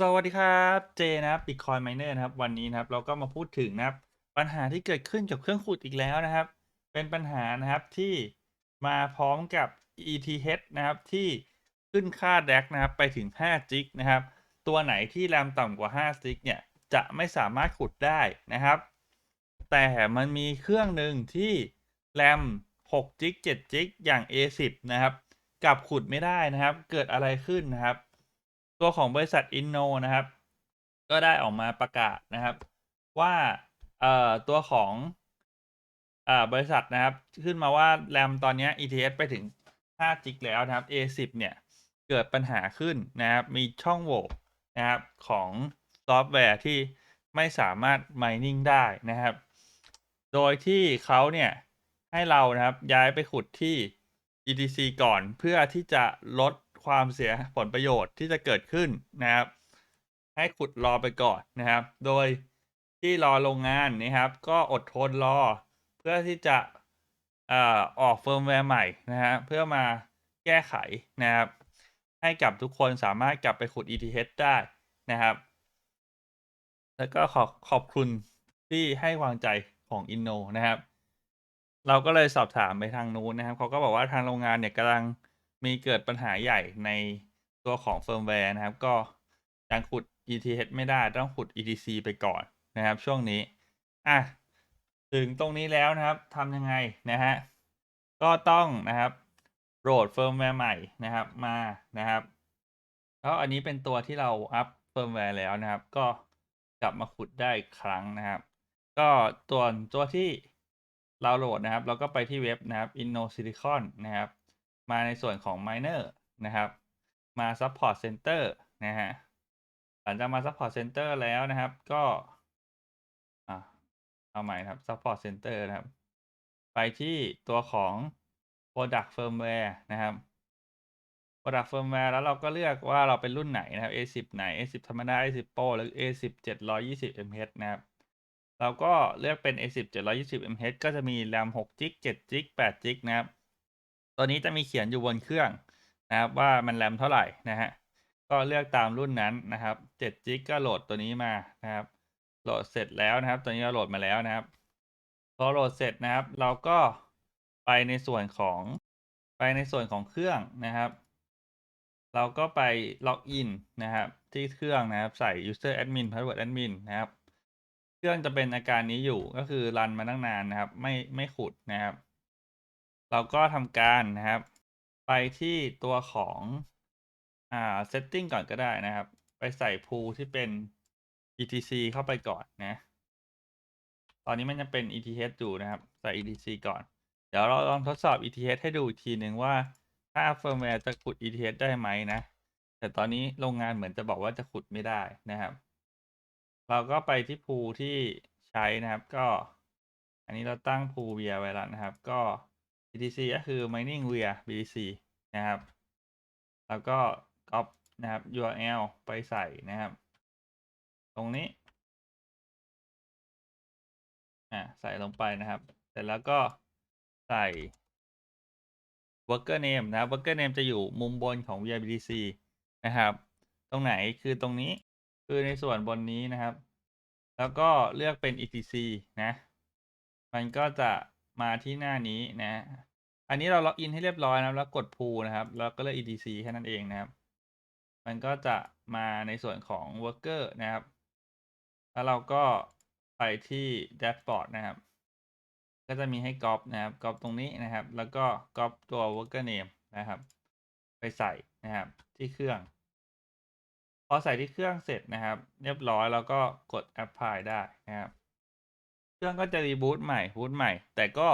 สวัสดีครับเจนะครับ Bitcoin Miner นะครับ วันนี้นะครับเราก็มาพูดถึงนะครับ ปัญหาที่เกิดขึ้นกับเครื่องขุดอีกแล้วนะครับ เป็นปัญหานะครับที่มาพร้อมกับ ETH นะครับที่ขึ้นค่า DAX นะครับไปถึง5จิกนะครับ ตัวไหนที่แรมต่ำกว่า5จิกเนี่ยจะไม่สามารถขุดได้นะครับ แต่มันมีเครื่องหนึ่งที่แรม6จิก7จิกอย่าง A10 นะครับกับขุดไม่ได้นะครับ เกิดอะไรขึ้นนะครับ ตัวของบริษัท Inno นนะครับ ก็ได้ออกมาประกาศนะครับ ว่าเอ่อตัวของอ่าบริษัทนะครับ ขึ้นมาว่าแรมตอนนี้ ETH ไปถึง 5 จิกแล้วนะครับ A10 เนี่ย เกิดปัญหาขึ้นนะครับ มีช่องโหว่นะครับของซอฟต์แวร์ที่ไม่สามารถ mining ได้นะครับ โดยที่เขาเนี่ย ให้เรานะครับย้ายไปขุดที่ ETC ก่อนเพื่อที่จะลด ความเสียผลประโยชน์ที่จะเกิดขึ้นนะครับ ให้ขุดรอไปก่อนนะครับ โดยที่รอโรงงานนะครับ ก็อดทนรอเพื่อที่จะเอ่อออกเฟิร์มแวร์ใหม่นะฮะเพื่อมาแก้ไขนะครับ ให้กับทุกคนสามารถกลับไปขุด ETH ได้นะครับ แล้วก็ขอขอบคุณที่ให้วางใจของ Inno นะครับ เราก็เลยสอบถามไปทางนู้นนะครับเขาก็บอกว่าทางโรงงานเนี่ยกำลัง มีเกิดปัญหาใหญ่ในตัวของเฟิร์มแวร์นะครับ ก็ยังขุด ETH ไม่ได้ต้องขุด ETC ไปก่อนนะครับ ช่วงนี้ อะ ถึงตรงนี้แล้วนะครับทำยังไงนะฮะ ก็ต้องนะครับโหลดเฟิร์มแวร์ใหม่นะครับมานะครับแล้วอันนี้เป็นตัวที่เราอัพเฟิร์มแวร์แล้วนะครับ ก็กลับมาขุดได้อีกครั้งนะครับ ก็ตัวตัวที่เราโหลดนะครับ เราก็ไปที่เว็บนะครับ Inno Silicon นะครับ มาในส่วนของ Miner นะครับ มา Support Center นะฮะ หลังจากมา Support Center แล้วนะครับ ก็เอาใหม่นะครับ Support Center นะครับ ไปที่ตัวของ Product Firmware นะครับ Product Firmware แล้วเราก็เลือกว่าเราเป็นรุ่นไหนนะครับ A10 ไหน A10 ธรรมดา A10 Pro หรือ A10 720 mH นะครับเราก็เลือกเป็น A10 720 mH ก็จะมีแรม6 g 7 g 8 g นะครับ ตัวนี้จะมีเขียนอยู่บนเครื่องนะครับว่ามันแรมเท่าไหร่นะฮะก็เลือกตามรุ่นนั้นนะครับ7 g ก็โหลดตัวนี้มานะครับ โหลดเสร็จแล้วนะครับ ตัวนี้เราโหลดมาแล้วนะครับ พอโหลดเสร็จนะครับ เราก็ไปในส่วนของไปในส่วนของเครื่องนะครับ เราก็ไปล็อกอินนะครับ ที่เครื่องนะครับ ใส่ user admin password admin นะครับ เครื่องจะเป็นอาการนี้อยู่ก็คือรันมาตั้งนานนะครับ ไม่ไม่ขุดนะครับ เราก็ทำการนะครับ ไปที่ตัวของอ่า setting ก่อนก็ได้นะครับ ไปใส่ pool ที่เป็น etc เข้าไปก่อนนะ ตอนนี้มันยังเป็น ETH อยู่นะครับ ใส่ ETC ก่อน เดี๋ยวเราลองทดสอบ ETH ให้ดูอีกทีหนึ่งว่าถ้าเฟิร์มแวร์จะขุด ETH ได้ไหมนะ แต่ตอนนี้โรงงานเหมือนจะบอกว่าจะขุดไม่ได้นะครับ เราก็ไปที่พูที่ใช้นะครับ ก็ อันนี้เราตั้งพู via ไว้แล้วนะครับ ก็ BTC ก็คือ mining via BTC นะครับ แล้วก็ copy นะครับ URL ไปใส่นะครับ ตรงนี้อ่าใส่ลงไปนะครับ เสร็จแล้วก็ใส่ worker name นะครับ worker name จะอยู่มุมบนของ VIBDC นะครับ ตรงไหนคือตรงนี้คือในส่วนบนนี้นะครับ แล้วก็เลือกเป็น etc นะ มันก็จะมาที่หน้านี้นะ อันนี้เราล็อกอินให้เรียบร้อยนะแล้วกด pool นะครับแล้วก็เลือก etc แค่นั้นเองนะครับ มันก็จะมาในส่วนของ worker นะครับ แล้วเราก็ไปที่แดชบอร์ดนะครับ ก็จะมีให้ก๊อปนะครับก๊อปตรงนี้นะครับ แล้วก็ก๊อปตัว worker name นะครับ ไปใส่นะครับที่เครื่อง พอใส่ที่เครื่องเสร็จนะครับ เรียบร้อยแล้วก็กด apply ได้นะครับ เครื่องก็จะรีบูตใหม่บูตใหม่ แต่ก็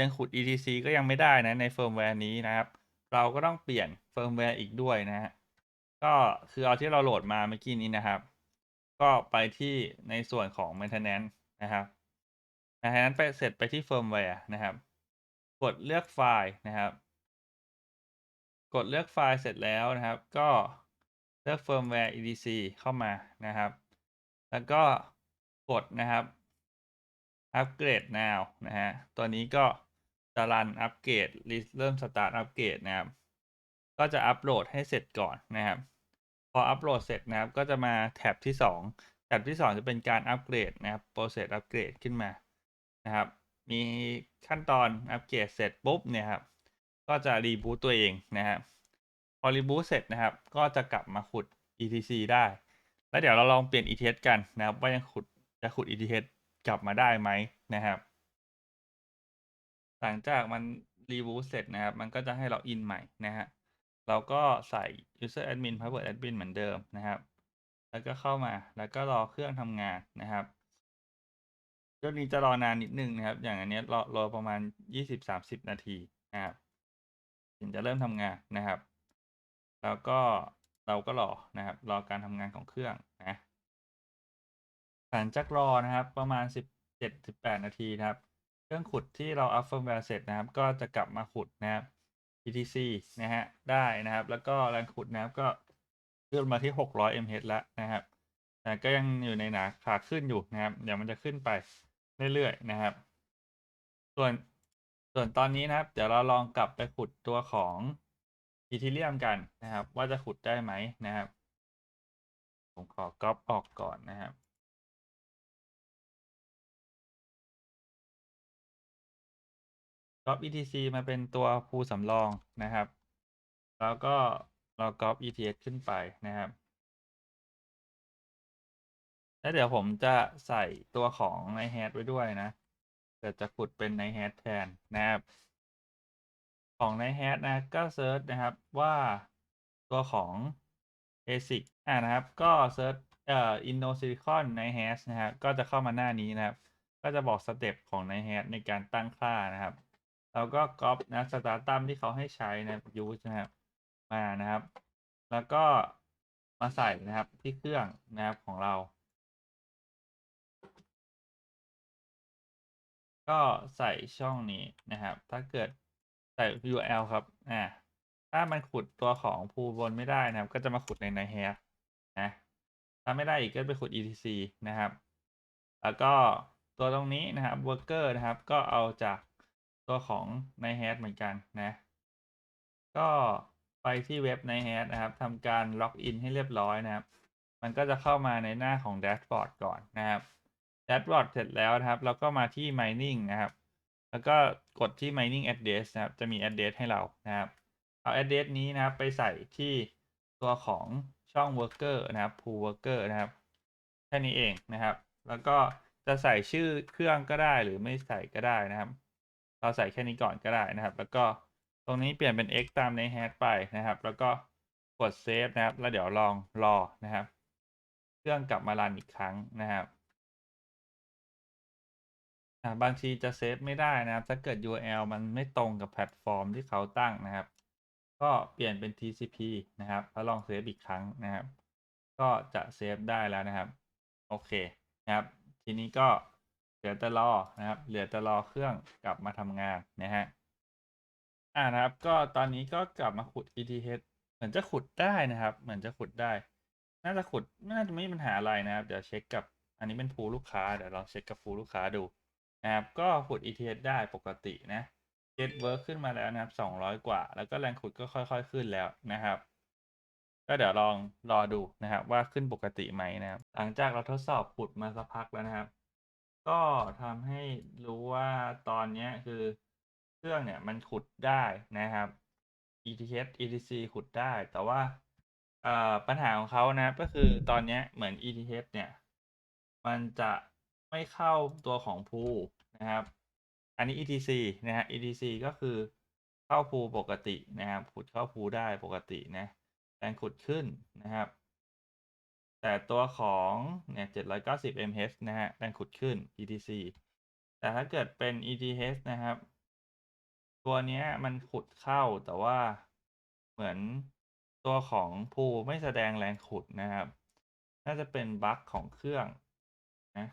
ยังขุด etc ก็ยังไม่ได้นะในเฟิร์มแวร์นี้นะครับ เราก็ต้องเปลี่ยนเฟิร์มแวร์อีกด้วยนะฮะก็คือเอาที่เราโหลดมาเมื่อกี้นี้นะครับ ก็ไปที่ในส่วนของ maintenance นะครับ maintenance ไปเสร็จไปที่เฟิร์มแวร์นะครับ กดเลือกไฟล์นะครับ กดเลือกไฟล์เสร็จแล้วนะครับ ก็เลือก firmware etc เข้ามานะครับ แล้วก็กดนะครับ upgrade now นะฮะ ตัวนี้ก็ จะรันอัปเกรดเริ่มสตาร์ทอัปเกรดนะครับ ก็จะอัปโหลดให้เสร็จก่อนนะครับ พออัปโหลดเสร็จนะครับ ก็จะมาแท็บที่ 2 แท็บที่ 2 จะเป็นการอัปเกรดนะครับ process อัปเกรดขึ้นมานะครับ มีขั้นตอนอัปเกรดเสร็จปุ๊บเนี่ยครับ ก็จะรีบูตตัวเองนะครับพอรีบูตเสร็จนะครับ ก็จะกลับมาขุด etc ได้ แล้วเดี๋ยวเราลองเปลี่ยน eth กันนะครับ ว่ายังขุดจะขุด eth กลับมาได้ไหมนะครับ หลังจากมันรีบูตเสร็จนะครับ มันก็จะให้เราอินใหม่นะฮะ เราก็ใส่ user admin password admin เหมือนเดิมนะครับ แล้วก็เข้ามา แล้วก็รอเครื่องทำงานนะครับเรื่องนี้จะรอนานนิดนึงนะครับ อย่างอันเนี้ยรอรอประมาณ 20-30 นาทีนะครับ ถึงจะเริ่มทำงานนะครับ แล้วก็เราก็รอนะครับ รอการทำงานของเครื่องนะหลังจากรอนะครับ ประมาณ 17-18 นาทีนะครับ เครื่องขุดที่เราอัพเฟิร์มแวร์เสร็จนะครับ ก็จะกลับมาขุดนะครับ etc นะฮะได้นะครับ แล้วก็แรงขุดนะครับก็เลื่อนมาที่ 600 mH แล้วนะครับแต่ก็ยังอยู่ในหนาขาขึ้นอยู่นะครับ เดี๋ยวมันจะขึ้นไปเรื่อยๆนะครับ ส่วนส่วนตอนนี้นะครับ เดี๋ยวเราลองกลับไปขุดตัวของอีทีเรียมกันนะครับ ว่าจะขุดได้ไหมนะครับ ผมขอก๊อปออกก่อนนะครับ ก๊อป etc มาเป็นตัวภูสำรองนะครับ แล้วก็เราก๊อป eth ขึ้นไปนะครับ แล้วเดี๋ยวผมจะใส่ตัวของในแฮชไว้ด้วยนะเดี๋ยวจะขุดเป็นในแฮชแทนนะครับ ของในแฮชนะก็เซิร์ชนะครับว่าตัวของ ASIC อ่านะครับ ก็เซิร์ชเอ่อ InnoSilicon ในแฮชนะครับ ก็จะเข้ามาหน้านี้นะครับ ก็จะบอกสเต็ปของในแฮชในการตั้งค่านะครับ แล้วก็ก๊อปนะสตาร์ตัมที่เขาให้ใช้นะครับ use นะครับมานะครับ แล้วก็มาใส่นะครับที่เครื่องนะครับของเรา ก็ใส่ช่องนี้นะครับ ถ้าเกิดใส่ URL ครับอ่าถ้ามันขุดตัวของภูบนไม่ได้นะครับ ก็จะมาขุดในในแฮชนะ ถ้าไม่ได้อีกก็ไปขุด etc นะครับ แล้วก็ตัวตรงนี้นะครับ worker นะครับ ก็เอาจาก ตัวของในแฮชเหมือนกันนะ ก็ไปที่เว็บในแฮชนะครับทำการล็อกอินให้เรียบร้อยนะครับ มันก็จะเข้ามาในหน้าของแดชบอร์ดก่อนนะครับแดชบอร์ดเสร็จแล้วนะครับ เราก็มาที่ mining นะครับ แล้วก็กดที่ mining address นะครับ จะมี address ให้เรานะครับ เอา address นี้นะครับไปใส่ที่ตัวของช่อง worker นะครับ pool worker นะครับแค่นี้เองนะครับ แล้วก็จะใส่ชื่อเครื่องก็ได้หรือไม่ใส่ก็ได้นะครับ เราใส่แค่นี้ก่อนก็ได้นะครับ แล้วก็ตรงนี้เปลี่ยนเป็น x ตามในแฮชไปนะครับ แล้วก็กดเซฟนะครับ แล้วเดี๋ยวลองรอนะครับ เครื่องกลับมารันอีกครั้งนะครับบางทีจะเซฟไม่ได้นะครับ ถ้าเกิด URL มันไม่ตรงกับแพลตฟอร์มที่เขาตั้งนะครับ ก็เปลี่ยนเป็น TCP นะครับ แล้วลองเซฟอีกครั้งนะครับ ก็จะเซฟได้แล้วนะครับ โอเคนะครับ ทีนี้ก็ เหลือแต่รอนะครับ เหลือแต่รอเครื่องกลับมาทำงานนะฮะอ่านะครับ ก็ตอนนี้ก็กลับมาขุด ETH เหมือนจะขุดได้นะครับ เหมือนจะขุดได้ น่าจะขุดน่าจะไม่มีปัญหาอะไรนะครับ เดี๋ยวเช็คกับ อันนี้เป็นพูลูกค้า เดี๋ยวลองเช็คกับพูลูกค้าดูนะครับ ก็ขุด ETH ได้ปกตินะ Get Work ขึ้นมาแล้วนะครับ200กว่า แล้วก็แรงขุดก็ค่อย ๆ ขึ้นแล้วนะครับ ก็เดี๋ยวลองรอดูนะครับ ว่าขึ้นปกติไหมนะครับ หลังจากเราทดสอบขุดมาสักพักแล้วนะครับ ก็ทำให้รู้ว่าตอนนี้คือเครื่องเนี่ยมันขุดได้นะครับ ETH ETC ขุดได้ แต่ว่าปัญหาของเขานะ ก็คือตอนนี้เหมือน ETH เนี่ย มันจะไม่เข้าตัวของพูนะครับ อันนี้ ETC นะฮะ ETC ก็คือเข้าพูปกตินะครับ ขุดเข้าพูได้ปกตินะแรงขุดขึ้นนะครับ แต่ตัวของเนี่ย790 mH นะฮะแรงขุดขึ้น ETC แต่ถ้าเกิดเป็น ETH นะครับ ตัวนี้มันขุดเข้าแต่ว่าเหมือนตัวของพูไม่แสดงแรงขุดนะครับ น่าจะเป็นบั๊กของเครื่องนะ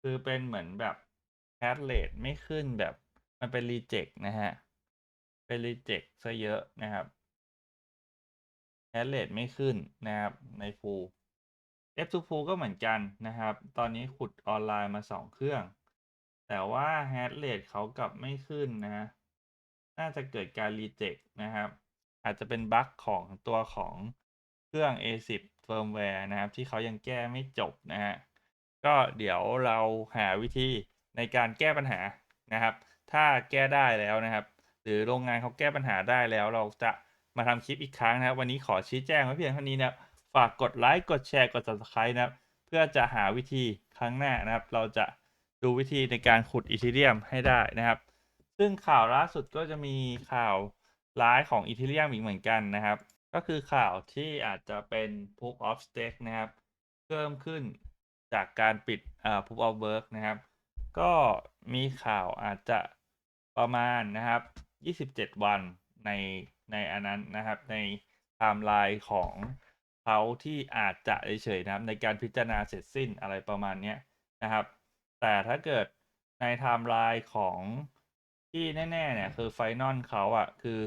คือเป็นเหมือนแบบแ a ชเ rate ไม่ขึ้นแบบมันเป็นรีเจ็คนะฮะ เป็นรีเจ็คซะเยอะนะครับแ a ชเ rate ไม่ขึ้นนะครับในพู F2 พูก็เหมือนกันนะครับ ตอนนี้ขุดออนไลน์มา 2 เครื่อง แต่ว่าแ a ชเ rate เขากลับไม่ขึ้นนะฮะน่าจะเกิดการรีเจ็คนะครับ อาจจะเป็นบั๊กของตัวของเครื่อง A10 firmware นะครับ ที่เขายังแก้ไม่จบนะฮะ ก็เดี๋ยวเราหาวิธีในการแก้ปัญหานะครับ ถ้าแก้ได้แล้วนะครับ หรือโรงงานเขาแก้ปัญหาได้แล้วเราจะมาทำคลิปอีกครั้งนะครับ วันนี้ขอชี้แจงไว้เพียงเท่านี้นะครับ ฝากกดไลค์กดแชร์กด subscribe นะครับ เพื่อจะหาวิธีครั้งหน้านะครับ เราจะดูวิธีในการขุดอีเทเรียมให้ได้นะครับ ซึ่งข่าวล่าสุดก็จะมีข่าวร้ายของอีเทเรียมอีกเหมือนกันนะครับ ก็คือข่าวที่อาจจะเป็น proof of stake นะครับ เพิ่มขึ้นจากการปิดอ่า proof of work นะครับ ก็มีข่าวอาจจะประมาณนะครับ 27 วันในในอันนั้นนะครับในไทม์ไลน์ของ เขาที่อาจจะเฉยๆนะครับในการพิจารณาเสร็จสิ้นอะไรประมาณเนี้ยนะครับ แต่ถ้าเกิดในไทม์ไลน์ของที่แน่ๆเนี่ยคือไฟนอลเขาอะคือ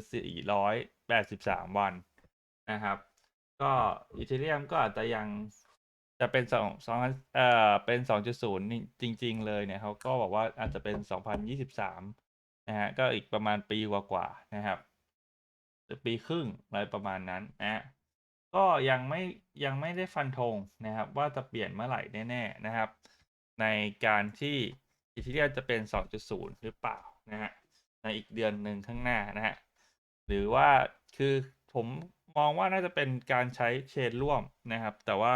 483 วันนะครับ ก็อีเทเรียมก็อาจจะยังจะเป็นสองสองเอ่อเป็น2.0นี่จริง ๆ เลยเนี่ยเขาก็บอกว่าอาจจะเป็น2023นะฮะก็อีกประมาณปีกว่าๆนะครับหรือปีครึ่งอะไรประมาณนั้นนะฮะ ก็ยังไม่ยังไม่ได้ฟันธงนะครับ ว่าจะเปลี่ยนเมื่อไหร่แน่ๆนะครับ ในการที่อีเทเรียจะเป็น 2.0 หรือเปล่านะฮะในอีกเดือนหนึ่งข้างหน้านะฮะหรือว่าคือผมมองว่าน่าจะเป็นการใช้เชนร่วมนะครับ แต่ว่า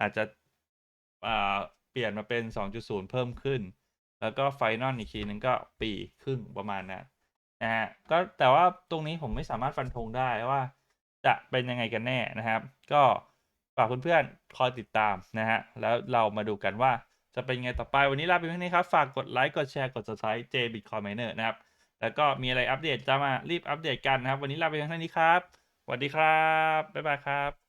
อาจจะเปลี่ยนมาเป็น 2.0 เพิ่มขึ้น แล้วก็ไฟนอลอีกทีนึงก็ปีครึ่งประมาณนั้นนะฮะก็แต่ว่าตรงนี้ผมไม่สามารถฟันธงได้ว่า จะเป็นยังไงกันแน่นะครับ ก็ฝากเพื่อนๆคอยติดตามนะฮะแล้วเรามาดูกันว่าจะเป็นไงต่อไปวันนี้ลาไปเพียงเท่านี้ครับ ฝากกดไลค์กดแชร์กด subscribe J Bitcoin Miner นะครับ แล้วก็มีอะไรอัปเดตจะมารีบอัปเดตกันนะครับ วันนี้ลาไปเพียงเท่านี้ครับสวัสดีครับบ๊ายบายครับ